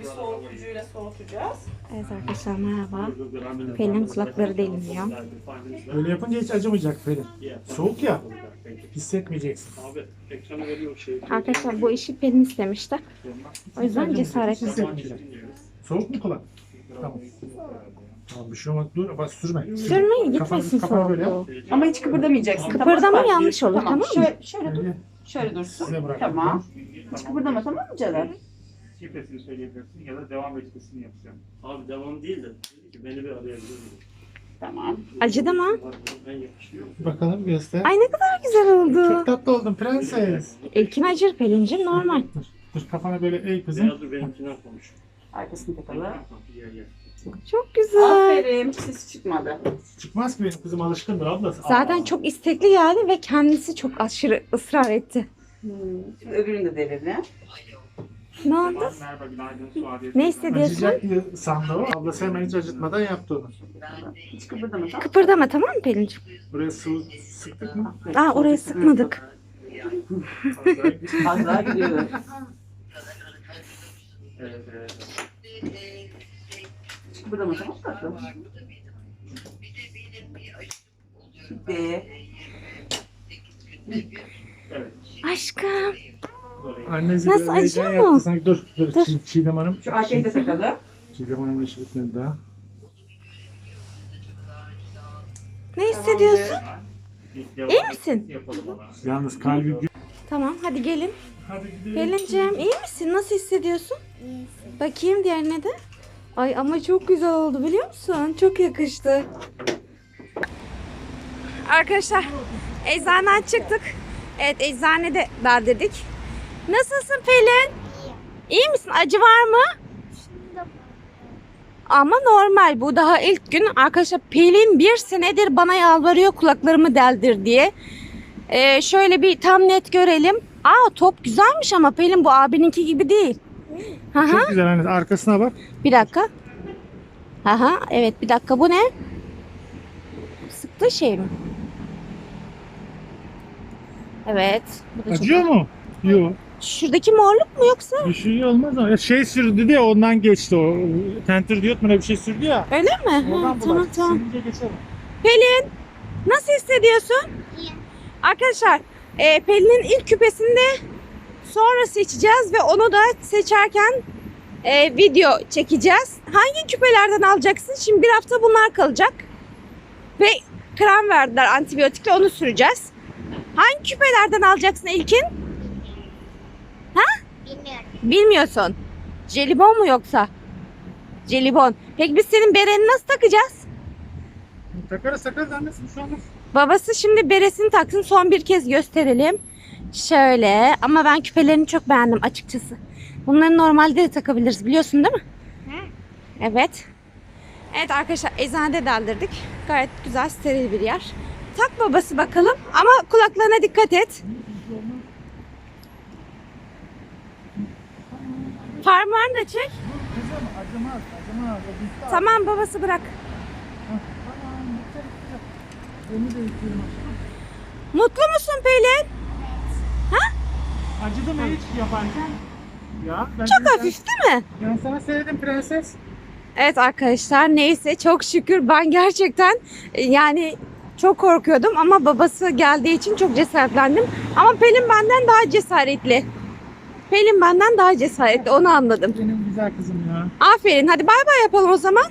Bir soğutucuyla soğutacağız. Evet arkadaşlar merhaba. Pelin kulakları deliniyor. Öyle yapınca hiç acımayacak Pelin. Soğuk ya. Hissetmeyeceksin. Abi ekranı veriyor şey. Arkadaşlar bu işi Pelin istemişti. O yüzden cesaret Hissetmeyecek. Soğuk mu kulak? Tamam. Tamam bir şey olmaz. Dur bak sürme. Sürmeyin gitmesin kafanı böyle. Ama hiç kıpırdamayacaksın. Kıpırdama yanlış olur tamam mı? Şöyle, şöyle dur. Öyle Şöyle dursun. size bırak. Tamam. Hiç kıpırdama tamam mı canım? Şifresini söyleyebilirsin ya da devam etmesini yapacağım. Abi devam değil de dedi ki beni bir arayabilir miyim? Tamam. Acıdı mı? Ben. Bakalım göster. Ay ne kadar güzel oldu. Çok tatlı oldun prenses. İlkin acır Pelin'cim normal. Dur, dur kafana böyle eğ kızım. Veya dur benimkine konuş. Arkasını takalım. Gel gel. Çok güzel. Aferin. Sesi çıkmadı. Çıkmaz ki benim kızım alışkındır ablası. Zaten çok istekli geldi ve kendisi çok aşırı ısrar etti. Hmm. Şimdi öbürünü de denedim. Ne oldu? Merhaba günaydın. Ne hissediyorsun? Acıyacak diye sandı o. Ablası hemen hiç acıtmadan yaptı onu. Hiç kıpırdama tamam mı? Kıpırdama tamam mı Pelin'cim? Buraya sıvı sıktık mı? Aa oraya sıkmadık. Az daha gidiyor. Evet evet. Hiç kıpırdama tamam mı tatlım? Aşkım. Annesi Nasıl, acıyor mu? yaptı sanki. Dur, dur. Dur. Çiğ- Çiğdem Hanım. Şu arkayı da takalım. Çiğdem Hanım'ın işi bitmedi daha. Ne hissediyorsun? İyi misin? Yalnız kalbi gü- Tamam hadi gelin. Hadi gidelim. Pelin'cim iyi misin? Nasıl hissediyorsun? Bakayım diğerine de. Ay ama çok güzel oldu biliyor musun? Çok yakıştı. Arkadaşlar eczaneden çıktık. Evet eczanede derdirdik. Nasılsın Pelin? İyi misin? Acı var mı? Ama normal bu daha ilk gün. Arkadaşlar Pelin bir senedir bana yalvarıyor kulaklarımı deldir diye. Ee, şöyle bir tam net görelim. Aa top güzelmiş ama Pelin bu abininki gibi değil. Hı hı. Çok güzel anne. Arkasına bak. Bir dakika. Aha evet bir dakika bu ne? Sıktığı şey mi? Evet. Bu da çok- Acıyor mu? Yok. Şuradaki morluk mu yoksa? Bir şey olmaz ama. Şey sürdü diye ondan geçti o. Tenter diyot mu ne bir şey sürdü ya. Öyle mi? Ha, tamam bulaştı. tamam. Silince geçelim. Pelin nasıl hissediyorsun? Arkadaşlar e, Pelin'in ilk küpesinde sonra seçeceğiz ve onu da seçerken e, video çekeceğiz. Hangi küpelerden alacaksın? Şimdi bir hafta bunlar kalacak. Ve krem verdiler antibiyotikle onu süreceğiz. Hangi küpelerden alacaksın İlkin? Bilmiyorsun. Jelibon mu yoksa? Jelibon. Peki biz senin bereni nasıl takacağız? Takarız takarız annesi bir şey olmaz. Babası şimdi beresini taksın son bir kez gösterelim. Şöyle ama ben küpelerini çok beğendim açıkçası. Bunları normalde de takabiliriz biliyorsun değil mi? Evet. Evet arkadaşlar eczanede deldirdik. Gayet güzel steril bir yer. Tak babası bakalım ama kulaklarına dikkat et. Parmağını da çek. Kızım acımaz acımaz. Tamam babası bırak. Tamam aşkım. Mutlu musun Pelin? Acıdı mı hiç yaparken? Ya ben Çok hafif değil mi? Ben sana söyledim prenses. Evet arkadaşlar neyse çok şükür ben gerçekten e, yani çok korkuyordum ama babası geldiği için çok cesaretlendim. Ama Pelin benden daha cesaretli. Pelin benden daha cesaretli onu anladım. Benim güzel kızım ya. Aferin hadi bay bay yapalım o zaman.